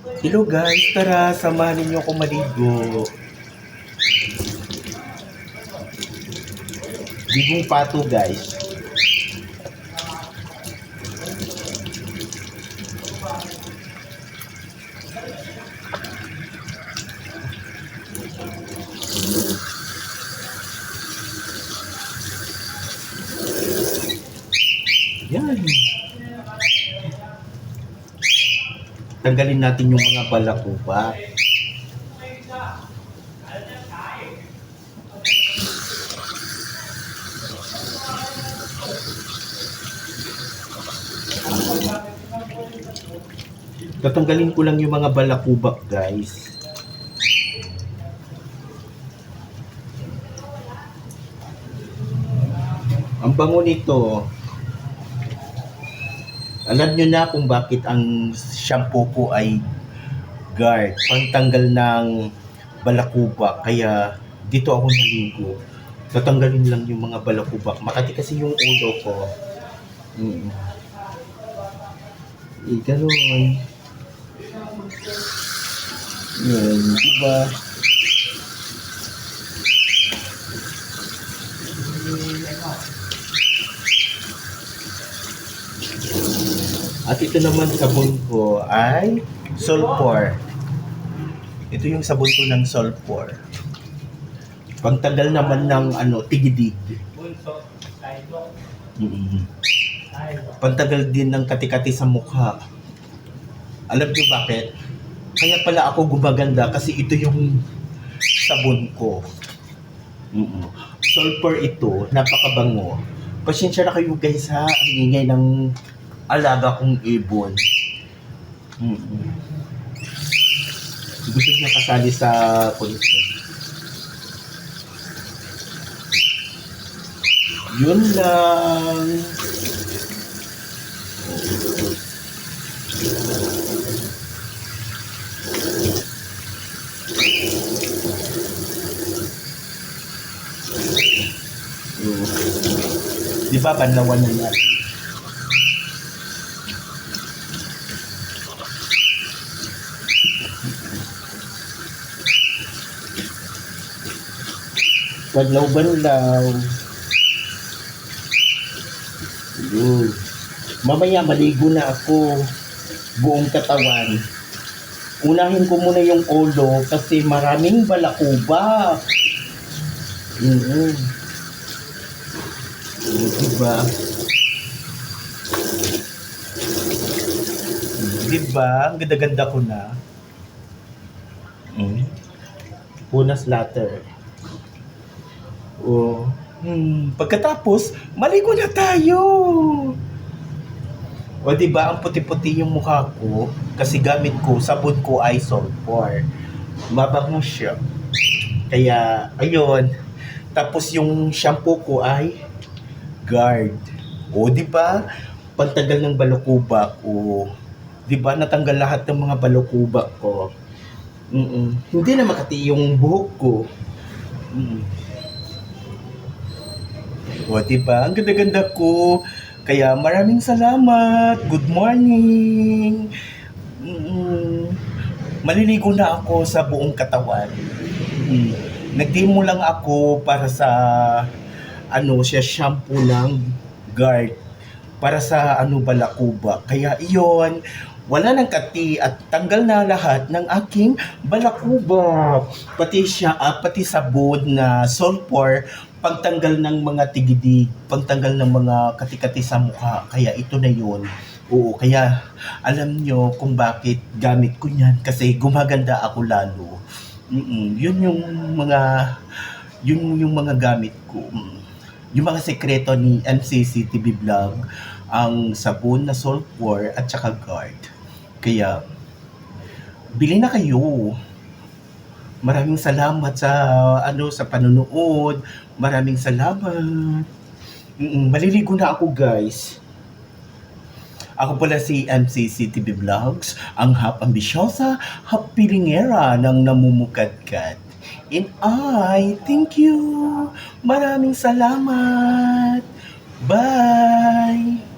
Hello guys, tara, samahan ninyo ako maligo. Ligong pato guys. Yan. Tanggalin natin yung mga balakuba. Tatanggalin ko lang yung mga balakubak, guys. Ang bango nito. Alam nyo na kung bakit ang shampoo ko ay guard, pantanggal ng balakubak. Kaya dito ako naligo. Tatanggalin lang yung mga balakubak. Makati kasi yung ulo ko. Mm. Eh, ganun. Yan, diba? At ito naman sabon ko ay sulfur. Ito yung sabon ko ng sulfur. Pagtagal naman ng ano, tigidig. Mm. Pantagal din ng katikati sa mukha. Alam niyo bakit? Kaya pala ako gumaganda kasi ito yung sabon ko. Mm Sulfur ito, napakabango. Pasensya na kayo guys ha, ang ingay ng alaga kong ibon. Mm Gusto niya kasali sa concert. Yun lang. Di ba banlawan na yan? Banlaw-banlaw. Yun. Mamaya maligo na ako. Buong katawan. Unahin ko muna yung ulo kasi maraming balakuba. Mm-hmm. Diba? Diba? Ang ganda-ganda ko na. Mm. Punas latter. Oh. Hmm. Pagkatapos, maligo na tayo. O di ba ang puti-puti yung mukha ko kasi gamit ko sabon ko ay sulfur. Mabango siya. Kaya ayun. Tapos yung shampoo ko ay guard. O di ba? Pagtagal ng balukubak o di ba natanggal lahat ng mga balukubak ko. Mm Hindi na makati yung buhok ko. Mm. O, diba? Ang ganda-ganda ko. Kaya maraming salamat. Good morning. Mm, maliligo na ako sa buong katawan. Mm. Nagdemo lang ako para sa ano siya shampoo ng guard para sa ano balakuba. Kaya iyon, wala nang kati at tanggal na lahat ng aking balakuba. Pati siya, ah, pati sabon na sulfur, pagtanggal ng mga tigidig, pagtanggal ng mga kati-kati sa mukha. Kaya ito na yun. Oo, kaya alam nyo kung bakit gamit ko yan kasi gumaganda ako lalo. Mm-mm, yun yung mga yun yung mga gamit ko. Mm. Yung mga sekreto ni MCC TV Vlog, ang sabon na sulfur at saka guard. Kaya, bili na kayo. Maraming salamat sa ano sa panonood. Maraming salamat. Mm, maliligo na ako, guys. Ako pala si MCC TV Vlogs, ang hap ambisyosa, hap pilingera ng namumukadkad. And I, thank you. Maraming salamat. Bye.